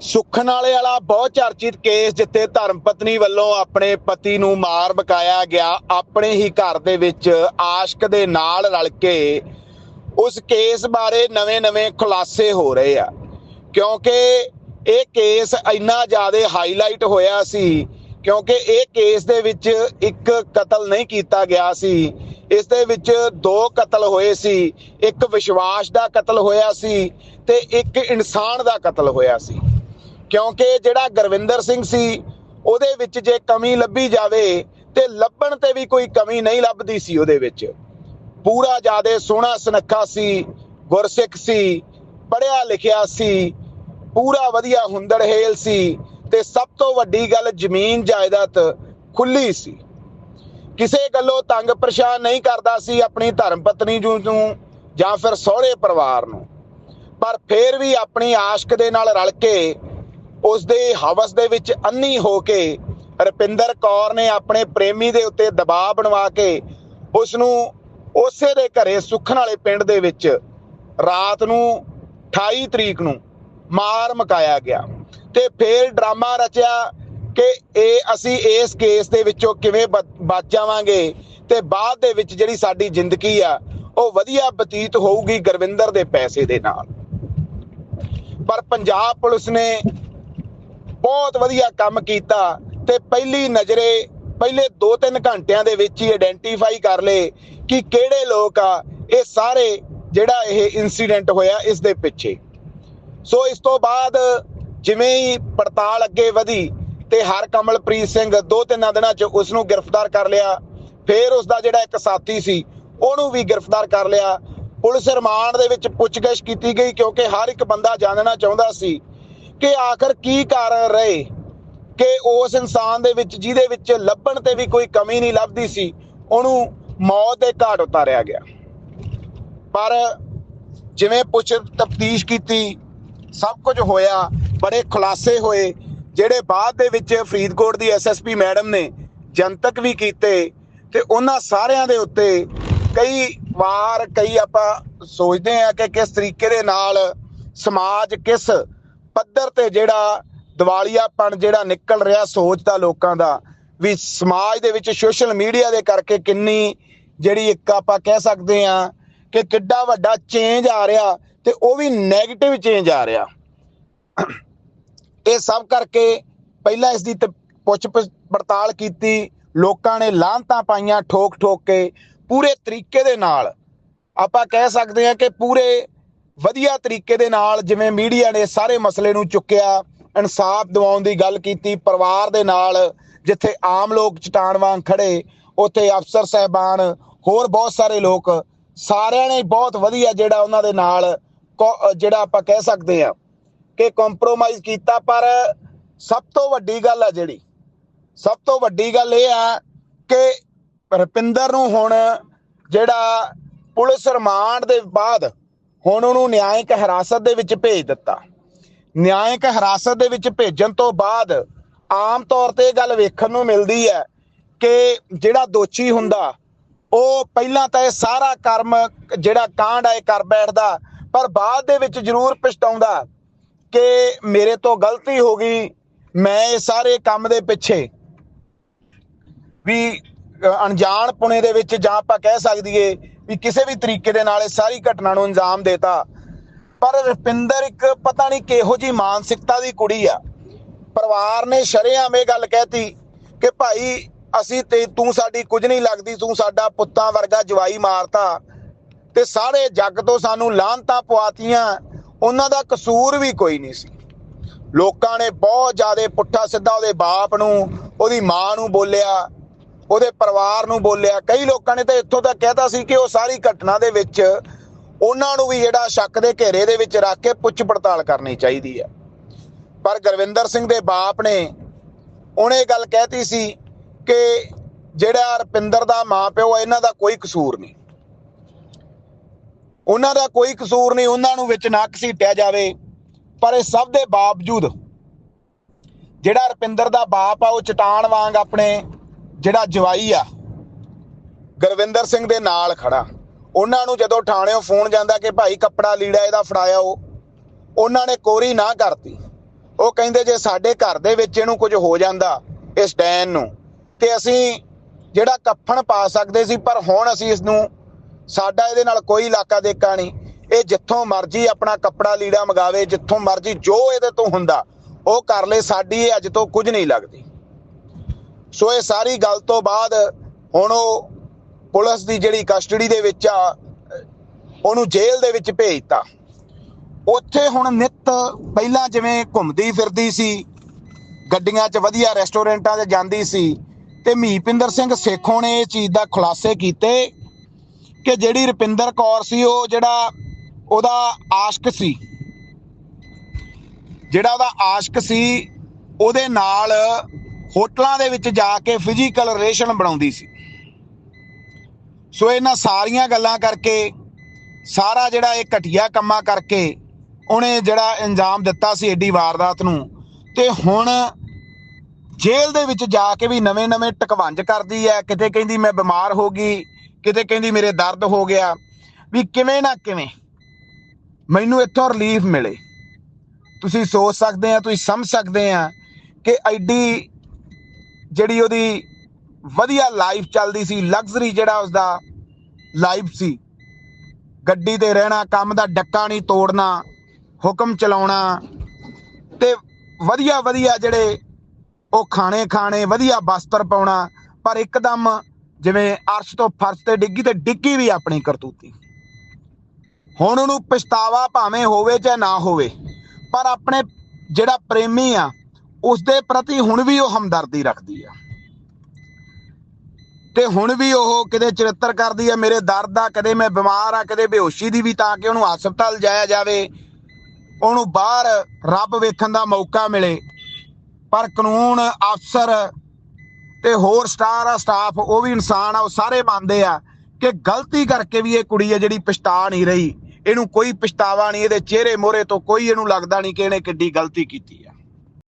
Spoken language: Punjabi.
ਸੁਖਨ ਵਾਲੇ ਵਾਲਾ ਬਹੁਤ ਚਰਚਿਤ ਕੇਸ ਜਿੱਥੇ ਧਰਮ ਪਤਨੀ ਵੱਲੋਂ ਆਪਣੇ ਪਤੀ ਨੂੰ ਮਾਰ ਬਕਾਇਆ ਗਿਆ, ਆਪਣੇ ਹੀ ਘਰ ਦੇ ਵਿੱਚ ਆਸ਼ਕ ਦੇ ਨਾਲ ਰਲ ਕੇ ਉਸ ਕੇਸ ਬਾਰੇ ਨਵੇਂ-ਨਵੇਂ ਖੁਲਾਸੇ ਹੋ ਰਹੇ ਆ। ਕਿਉਂਕਿ ਇਹ ਕੇਸ ਇੰਨਾ ਜ਼ਿਆਦਾ ਹਾਈਲਾਈਟ ਹੋਇਆ ਸੀ, ਕਿਉਂਕਿ ਇਹ ਕੇਸ ਦੇ ਵਿੱਚ ਇੱਕ ਕਤਲ ਨਹੀਂ ਕੀਤਾ ਗਿਆ ਸੀ, ਇਸ ਦੇ ਵਿੱਚ ਦੋ ਕਤਲ ਹੋਏ ਸੀ, ਇੱਕ ਵਿਸ਼ਵਾਸ ਦਾ ਕਤਲ ਹੋਇਆ ਸੀ ਤੇ ਇੱਕ ਇਨਸਾਨ ਦਾ ਕਤਲ ਹੋਇਆ ਸੀ। ਕਿਉਂਕਿ ਜਿਹੜਾ ਗੁਰਵਿੰਦਰ ਸਿੰਘ ਸੀ, ਉਹਦੇ ਵਿੱਚ ਜੇ ਕਮੀ ਲੱਭੀ ਜਾਵੇ ਤੇ ਲੱਭਣ ਤੇ ਵੀ ਕੋਈ ਕਮੀ ਨਹੀਂ ਲੱਭਦੀ ਸੀ ਉਹਦੇ ਵਿੱਚ। ਪੂਰਾ ਜਿਆਦੇ ਸੋਹਣਾ ਸੁਨੱਖਾ ਸੀ, ਗੁਰਸਿੱਖ ਸੀ ਪੜਿਆ ਲਿਖਿਆ ਸੀ, ਪੂਰਾ ਵਧੀਆ ਹੁੰਦੜਹੇਲ ਸੀ ਤੇ ਸਭ ਤੋਂ ਵੱਡੀ ਗੱਲ ਜ਼ਮੀਨ ਜਾਇਦਾਦ ਖੁੱਲੀ ਸੀ। ਕਿਸੇ ਗੱਲੋਂ ਤੰਗ ਪਰੇਸ਼ਾਨ ਨਹੀਂ ਕਰਦਾ ਸੀ ਆਪਣੀ ਧਰਮ ਪਤਨੀ ਨੂੰ ਨੂੰ ਜਾਂ ਫਿਰ ਸਹੁਰੇ ਪਰਿਵਾਰ ਨੂੰ। ਪਰ ਫਿਰ ਵੀ ਆਪਣੀ ਆਸ਼ਕ ਦੇ ਨਾਲ ਰਲ ਕੇ ਉਸ ਦੇ ਹਵਸ ਦੇ ਵਿੱਚ ਅੰਨੀ ਹੋ ਕੇ ਰਪਿੰਦਰ ਕੌਰ ਨੇ ਆਪਣੇ ਪ੍ਰੇਮੀ ਦੇ ਉੱਤੇ ਦਬਾਅ ਬਣਵਾ ਕੇ ਉਸ ਨੂੰ ਉਸੇ ਦੇ ਘਰੇ ਸੁਖਣ ਵਾਲੇ ਪਿੰਡ ਦੇ ਵਿੱਚ ਰਾਤ ਨੂੰ 28 ਤਰੀਕ ਨੂੰ ਮਾਰ ਮਕਾਇਆ ਗਿਆ ਤੇ ਫਿਰ ਡਰਾਮਾ ਰਚਿਆ ਕਿ ਇਹ ਅਸੀਂ ਇਸ ਕੇਸ ਦੇ ਵਿੱਚੋਂ ਕਿਵੇਂ ਬ- ਬਚ ਜਾਵਾਂਗੇ ਤੇ ਬਾਅਦ ਦੇ ਵਿੱਚ ਜਿਹੜੀ ਸਾਡੀ ਜ਼ਿੰਦਗੀ ਆ, ਉਹ ਵਧੀਆ ਬਤੀਤ ਹੋਊਗੀ ਗੁਰਵਿੰਦਰ ਦੇ ਪੈਸੇ ਦੇ ਨਾਲ। ਪਰ ਪੰਜਾਬ ਪੁਲਿਸ ਨੇ ਬਹੁਤ ਵਧੀਆ ਕੰਮ ਕੀਤਾ ਤੇ ਪਹਿਲੀ ਨਜ਼ਰੇ ਪਹਿਲੇ 2-3 ਘੰਟਿਆਂ ਦੇ ਵਿੱਚ ਹੀ ਆਇਡੈਂਟੀਫਾਈ ਕਰ ਲਏ ਕਿ ਕਿਹੜੇ ਲੋਕ ਆ, ਇਹ ਸਾਰੇ ਜਿਹੜਾ ਇਹ ਇਨਸੀਡੈਂਟ ਹੋਇਆ ਇਸ ਦੇ ਪਿੱਛੇ। ਸੋ ਇਸ ਤੋਂ ਬਾਅਦ ਜਿਵੇਂ ਹੀ ਪੜਤਾਲ ਅੱਗੇ ਵਧੀ ਤੇ ਹਰ ਕਮਲਪ੍ਰੀਤ ਸਿੰਘ ਦੋ ਤਿੰਨ ਦਿਨਾਂ 'ਚ ਉਸ ਨੂੰ ਗ੍ਰਿਫਤਾਰ ਕਰ ਲਿਆ, ਫਿਰ ਉਸ ਦਾ ਜਿਹੜਾ ਇੱਕ ਸਾਥੀ ਸੀ, ਉਹਨੂੰ ਵੀ ਗ੍ਰਿਫਤਾਰ ਕਰ ਲਿਆ। ਪੁਲਿਸ ਰਿਮਾਂਡ ਦੇ ਵਿੱਚ ਪੁੱਛਗਿੱਛ ਕੀਤੀ ਗਈ ਕਿਉਂਕਿ ਹਰ ਇੱਕ ਬੰਦਾ ਜਾਣਨਾ ਚਾਹੁੰਦਾ ਸੀ ਕਿ ਆਖਰ ਕੀ ਕਾਰਨ ਰਹੇ ਕਿ ਉਸ ਇਨਸਾਨ ਦੇ ਵਿੱਚ, ਜਿਹਦੇ ਵਿੱਚ ਲੱਭਣ ਤੇ ਵੀ ਕੋਈ ਕਮੀ ਨਹੀਂ ਲੱਭਦੀ ਸੀ, ਉਹਨੂੰ ਮੌਤ ਦੇ ਘਾਟ ਉਤਾਰਿਆ ਗਿਆ। ਪਰ ਜਿਵੇਂ ਪੁੱਛ ਤਫਤੀਸ਼ ਕੀਤੀ, ਸਭ ਕੁਝ ਹੋਇਆ, ਬੜੇ ਖੁਲਾਸੇ ਹੋਏ, ਜਿਹੜੇ ਬਾਅਦ ਦੇ ਵਿੱਚ ਫਰੀਦਕੋਟ ਦੀ ਐਸਐਸਪੀ ਮੈਡਮ ਨੇ ਜਨਤਕ ਵੀ ਕੀਤੇ ਤੇ ਉਹਨਾਂ ਸਾਰਿਆਂ ਦੇ ਉੱਤੇ ਕਈ ਵਾਰ ਕਈ ਆਪਾਂ ਸੋਚਦੇ ਆ ਕਿ ਕਿਸ ਤਰੀਕੇ ਦੇ ਨਾਲ ਸਮਾਜ ਕਿਸ ਪੱਧਰ ਤੇ ਜਿਹੜਾ ਦਿਵਾਲੀਆਪਣ ਜਿਹੜਾ ਨਿਕਲ ਰਿਹਾ ਸੋਚ ਦਾ ਲੋਕਾਂ ਦਾ, ਵੀ ਸਮਾਜ ਦੇ ਵਿੱਚ ਸੋਸ਼ਲ ਮੀਡੀਆ ਦੇ ਕਰਕੇ ਕਿੰਨੀ ਜਿਹੜੀ ਇੱਕ ਆਪਾਂ ਕਹਿ ਸਕਦੇ ਆ ਕਿ ਕਿੱਡਾ ਵੱਡਾ ਚੇਂਜ ਆ ਰਿਹਾ ਤੇ ਉਹ ਵੀ 네ਗੇਟਿਵ ਚੇਂਜ ਆ ਰਿਹਾ। ਇਹ ਸਭ ਕਰਕੇ ਪਹਿਲਾਂ ਇਸ ਦੀ ਤ- ਪੁੱਛ ਪ- ਪੜਤਾਲ ਕੀਤੀ, ਲੋਕਾਂ ਨੇ ਲਾਂਤਾਂ ਪਾਈਆਂ ਠੋਕ ਠੋਕ ਕੇ, ਪੂਰੇ ਤਰੀਕੇ ਦੇ ਨਾਲ। ਆਪਾਂ ਕਹਿ ਸਕਦੇ ਹਾਂ ਕਿ ਪੂਰੇ ਵਧੀਆ ਤਰੀਕੇ ਦੇ ਨਾਲ ਜਿਵੇਂ ਮੀਡੀਆ ਨੇ ਸਾਰੇ ਮਸਲੇ ਨੂੰ ਚੁੱਕਿਆ, ਇਨਸਾਫ ਦਿਵਾਉਣ ਦੀ ਗੱਲ ਕੀਤੀ, ਪਰਿਵਾਰ ਦੇ ਨਾਲ ਜਿੱਥੇ ਆਮ ਲੋਕ ਚਟਾਨ ਵਾਂਗ ਖੜੇ, ਉੱਥੇ ਅਫਸਰ ਸਹਿਬਾਨ, ਹੋਰ ਬਹੁਤ ਸਾਰੇ ਲੋਕ, ਸਾਰਿਆਂ ਨੇ ਬਹੁਤ ਵਧੀਆ ਜਿਹੜਾ ਉਹਨਾਂ ਦੇ ਨਾਲ ਕੋ- ਜਿਹੜਾ ਆਪਾਂ ਕਹਿ ਸਕਦੇ ਆ ਕਿ ਕੰਪਰੋਮਾਈਜ਼ ਕੀਤਾ, ਪਰ ਸਭ ਤੋਂ ਵੱਡੀ ਗੱਲ ਆ ਜਿਹੜੀ, ਸਭ ਤੋਂ ਵੱਡੀ ਗੱਲ ਇਹ ਆ ਕਿ ਰਪਿੰਦਰ ਨੂੰ ਹੁਣ ਜਿਹੜਾ ਪੁਲਿਸ ਰਿਮਾਂਡ ਦੇ ਬਾਅਦ ਹੁਣ ਉਹਨੂੰ ਨਿਆਇਕ ਹਿਰਾਸਤ ਦੇ ਵਿੱਚ ਭੇਜ ਦਿੱਤਾ। ਨਿਆਇਕ ਹਿਰਾਸਤ ਦੇ ਵਿੱਚ ਭੇਜਣ ਤੋਂ ਬਾਅਦ ਆਮ ਤੌਰ ਤੇ ਇਹ ਗੱਲ ਵੇਖਣ ਨੂੰ ਮਿਲਦੀ ਹੈ ਕਿ ਜਿਹੜਾ ਦੋਸ਼ੀ ਹੁੰਦਾ, ਉਹ ਪਹਿਲਾਂ ਤਾਂ ਇਹ ਸਾਰਾ ਕਰਮ, ਜਿਹੜਾ ਕਾਂਡ ਆ ਕਰ ਬੈਠਦਾ, ਪਰ ਬਾਅਦ ਦੇ ਵਿੱਚ ਜ਼ਰੂਰ ਪਛਤਾਉਂਦਾ ਕਿ ਮੇਰੇ ਤੋਂ ਗਲਤੀ ਹੋ ਗਈ, ਮੈਂ ਇਹ ਸਾਰੇ ਕੰਮ ਦੇ ਪਿੱਛੇ ਵੀ, ਅਣਜਾਣ ਪੁਣੇ ਦੇ ਵਿੱਚ ਜਾਂ ਆਪਾਂ ਕਹਿ ਸਕਦੀਏ ਵੀ ਕਿਸੇ ਵੀ ਤਰੀਕੇ ਦੇ ਨਾਲ ਇਹ ਸਾਰੀ ਘਟਨਾ ਨੂੰ ਅੰਜਾਮ ਦੇਤਾ। ਪਰ ਰੁਪਿੰਦਰ ਇੱਕ ਪਤਾ ਨਹੀਂ ਕਿਹੋ ਜੀ ਮਾਨਸਿਕਤਾ ਦੀ ਕੁੜੀ ਆ। ਪਰਿਵਾਰ ਨੇ ਸ਼ਰੇਆਮ ਇਹ ਗੱਲ ਕਹਿਤੀ ਕਿ ਭਾਈ, ਅਸੀਂ ਤੇ ਤੂੰ ਸਾਡੀ ਕੁਝ ਨਹੀਂ ਲੱਗਦੀ, ਤੂੰ ਸਾਡਾ ਪੁੱਤਾਂ ਵਰਗਾ ਜਵਾਈ ਮਾਰਤਾ। ਤੇ ਸਾਰੇ ਜੱਗ ਤੋਂ ਸਾਨੂੰ ਲਾਹਨਤਾਂ ਪਵਾਤੀਆਂ ਉਹਨਾਂ ਦਾ ਕਸੂਰ ਵੀ ਕੋਈ ਨਹੀਂ ਸੀ। ਲੋਕਾਂ ਨੇ ਬਹੁਤ ਜ਼ਿਆਦਾ ਪੁੱਠਾ ਸਿੱਧਾ ਉਹਦੇ ਬਾਪ ਨੂੰ, ਉਹਦੀ ਮਾਂ ਨੂੰ ਬੋਲਿਆ। ਉਹਦੇ ਪਰਿਵਾਰ ਨੂੰ ਬੋਲਿਆ। ਕਈ ਲੋਕਾਂ ਨੇ ਤਾਂ ਇੱਥੋਂ ਤੱਕ ਕਹਿਤਾ ਸੀ ਕਿ ਉਹ ਸਾਰੀ ਘਟਨਾ ਦੇ ਵਿੱਚ ਉਹਨਾਂ ਨੂੰ ਵੀ ਜਿਹੜਾ ਸ਼ੱਕ ਦੇ ਘੇਰੇ ਦੇ ਵਿੱਚ ਰੱਖ ਕੇ ਪੁੱਛ ਪੜਤਾਲ ਕਰਨੀ ਚਾਹੀਦੀ ਹੈ। ਪਰ ਗੁਰਵਿੰਦਰ ਸਿੰਘ ਦੇ ਬਾਪ ਨੇ ਉਹਨੇ ਇਹ ਗੱਲ ਕਹਿਤੀ ਸੀ ਕਿ ਜਿਹੜਾ ਰਪਿੰਦਰ ਦਾ ਮਾਪਿਓ ਹੈ ਇਹਨਾਂ ਦਾ ਕੋਈ ਕਸੂਰ ਨਹੀਂ। ਉਹਨਾਂ ਦਾ ਕੋਈ ਕਸੂਰ ਨਹੀਂ, ਉਹਨਾਂ ਨੂੰ ਵਿੱਚ ਨਾ ਘਸੀਟਿਆ ਜਾਵੇ। ਪਰ ਇਹ ਸਭ ਦੇ ਬਾਵਜੂਦ ਜਿਹੜਾ ਰਪਿੰਦਰ ਦਾ ਬਾਪ ਆ, ਉਹ ਚਟਾਨ ਵਾਂਗ ਆਪਣੇ ਜਿਹੜਾ ਜਵਾਈ ਆ, ਗੁਰਵਿੰਦਰ ਸਿੰਘ ਦੇ ਨਾਲ ਖੜਾ। ਉਹਨਾਂ ਨੂੰ ਜਦੋਂ ਥਾਣਿਓਂ ਫੋਨ ਜਾਂਦਾ ਕਿ ਭਾਈ ਕੱਪੜਾ ਲੀੜਾ ਇਹਦਾ ਫੜਾਇਆ ਉਹ, ਉਹਨਾਂ ਨੇ ਕੋਰੀ ਨਾ ਕਰਤੀ। ਉਹ ਕਹਿੰਦੇ ਜੇ ਸਾਡੇ ਘਰ ਦੇ ਵਿੱਚ ਇਹਨੂੰ ਕੁਝ ਹੋ ਜਾਂਦਾ ਇਸ ਡੈਨ ਨੂੰ, ਤੇ ਅਸੀਂ ਜਿਹੜਾ ਕਫਨ ਪਾ ਸਕਦੇ ਸੀ, ਪਰ ਹੁਣ ਅਸੀਂ ਇਸ ਨੂੰ ਸਾਡਾ ਇਹਦੇ ਨਾਲ ਕੋਈ ਇਲਾਕਾ ਦੇਕਾ ਨਹੀਂ। ਇਹ ਜਿੱਥੋਂ ਮਰਜ਼ੀ ਆਪਣਾ ਕੱਪੜਾ ਲੀੜਾ ਮਗਾਵੇ, ਜਿੱਥੋਂ ਮਰਜ਼ੀ ਜੋ ਇਹਦੇ ਤੋਂ ਹੁੰਦਾ, ਉਹ ਕਰ ਲੇ, ਸਾਡੀ ਇਹ ਅੱਜ ਤੋਂ ਕੁਝ ਨਹੀਂ ਲੱਗਦੀ। ਸੋ ਇਹ ਸਾਰੀ ਗੱਲ ਤੋਂ ਬਾਅਦ ਹੁਣ ਉਹ ਪੁਲਿਸ ਦੀ ਜਿਹੜੀ ਕਸਟਡੀ ਦੇ ਵਿੱਚ ਆ, ਉਹਨੂੰ ਜੇਲ੍ਹ ਦੇ ਵਿੱਚ ਭੇਜਤਾ ਉੱਥੇ ਹੁਣ ਨਿਤ ਪਹਿਲਾਂ ਜਿਵੇਂ ਘੁੰਮਦੀ ਫਿਰਦੀ ਸੀ, ਗੱਡੀਆਂ 'ਚ ਵਧੀਆ ਰੈਸਟੋਰੈਂਟਾਂ ਤੇ ਜਾਂਦੀ ਸੀ ਤੇ ਮਹੀਪਿੰਦਰ ਸਿੰਘ ਸੇਖੋਂ ਨੇ ਇਹ ਚੀਜ਼ ਦਾ ਖੁਲਾਸੇ ਕੀਤੇ ਕਿ ਜਿਹੜੀ ਰੁਪਿੰਦਰ ਕੌਰ ਸੀ ਉਹ ਜਿਹੜਾ ਉਹਦਾ ਆਸ਼ਕ ਸੀ, ਜਿਹੜਾ ਉਹਦਾ ਆਸ਼ਕ ਸੀ, ਉਹਦੇ ਨਾਲ ਹੋਟਲਾਂ ਦੇ ਵਿੱਚ ਜਾ ਕੇ ਫਿਜ਼ੀਕਲ ਰਿਲੇਸ਼ਨ ਬਣਾਉਂਦੀ ਸੀ। ਸੋ ਇਹਨਾਂ ਸਾਰੀਆਂ ਗੱਲਾਂ ਕਰਕੇ, ਸਾਰਾ ਜਿਹੜਾ ਇਹ ਘਟੀਆ ਕੰਮਾਂ ਕਰਕੇ ਉਹਨੇ ਜਿਹੜਾ ਇੰਜਾਮ ਦਿੱਤਾ ਸੀ ਏਡੀ ਵਾਰਦਾਤ ਨੂੰ। ਤੇ ਹੁਣ ਜੇਲ੍ਹ ਦੇ ਵਿੱਚ ਜਾ ਕੇ ਵੀ ਨਵੇਂ-ਨਵੇਂ ਟਕਵੰਜ ਕਰਦੀ ਹੈ। ਕਿਤੇ ਕਹਿੰਦੀ ਮੈਂ ਬਿਮਾਰ ਹੋ ਗਈ, ਕਿਤੇ ਕਹਿੰਦੀ ਮੇਰੇ ਦਰਦ ਹੋ ਗਿਆ। ਵੀ ਕਿਵੇਂ ਨਾ ਕਿਵੇਂ ਮੈਨੂੰ ਇੱਥੋਂ ਰਿਲੀਫ ਮਿਲੇ। ਤੁਸੀਂ ਸੋਚ ਸਕਦੇ ਆ, ਤੁਸੀਂ ਸਮਝ ਸਕਦੇ ਆ ਕਿ ਐਡੀ ਜਿਹੜੀ ਉਹਦੀ ਵਧੀਆ ਲਾਈਫ ਚੱਲਦੀ ਸੀ ਲਗਜ਼ਰੀ ਜਿਹੜਾ ਉਸਦਾ ਲਾਈਫ ਸੀ। ਗੱਡੀ ਤੇ ਰਹਿਣਾ, ਕੰਮ ਦਾ ਡੱਕਾ ਨਹੀਂ ਤੋੜਨਾ, ਹੁਕਮ ਚਲਾਉਣਾ ਤੇ ਵਧੀਆ ਵਧੀਆ ਜਿਹੜੇ ਉਹ ਖਾਣੇ ਖਾਣੇ, ਵਧੀਆ ਬਸਤਰ ਪਾਉਣਾ, ਪਰ ਇੱਕਦਮ ਜਿਵੇਂ ਅਰਸ਼ ਤੋਂ ਫਰਸ਼ ਤੇ ਡਿੱਗੀ ਤੇ ਡਿੱਗੀ ਵੀ ਆਪਣੀ ਕਰਤੂਤੀ। ਹੁਣ ਉਹਨੂੰ ਪਛਤਾਵਾ ਭਾਵੇਂ ਹੋਵੇ ਜਾਂ ਨਾ ਹੋਵੇ, ਪਰ ਆਪਣੇ ਜਿਹੜਾ ਪ੍ਰੇਮੀ ਆ ਉਸ ਦੇ ਪ੍ਰਤੀ ਹੁਣ ਵੀ ਉਹ ਹਮਦਰਦੀ ਰੱਖਦੀ ਆ। ਤੇ ਹੁਣ ਵੀ ਉਹ ਕਿਤੇ ਚਰਿੱਤਰ ਕਰਦੀ ਆ, ਮੇਰੇ ਦਰਦ ਆ, ਕਦੇ ਮੈਂ ਬਿਮਾਰ ਆ, ਕਦੇ ਬੇਹੋਸ਼ੀ ਦੀ ਵੀ ਤਾਂ ਕਿ ਉਹਨੂੰ ਹਸਪਤਾਲ ਜਾਇਆ ਜਾਵੇ, ਉਹਨੂੰ ਬਾਹਰ ਰੱਬ ਵੇਖਣ ਦਾ ਮੌਕਾ ਮਿਲੇ। ਪਰ ਕਾਨੂੰਨ, ਅਫਸਰ ਤੇ ਹੋਰ ਸਟਾਰ ਆ, ਸਟਾਫ, ਉਹ ਵੀ ਇਨਸਾਨ ਆ, ਉਹ ਸਾਰੇ ਮੰਨਦੇ ਆ ਕਿ ਗਲਤੀ ਕਰਕੇ ਵੀ ਇਹ ਕੁੜੀ ਆ ਜਿਹੜੀ ਪਛਤਾ ਨਹੀਂ ਰਹੀ। ਇਹਨੂੰ ਕੋਈ ਪਛਤਾਵਾ ਨਹੀਂ, ਇਹਦੇ ਚਿਹਰੇ ਮੋਹਰੇ ਤੋਂ ਕੋਈ ਇਹਨੂੰ ਲੱਗਦਾ ਨਹੀਂ ਕਿ ਇਹਨੇ ਕਿੱਡੀ ਗਲਤੀ ਕੀਤੀ ਆ।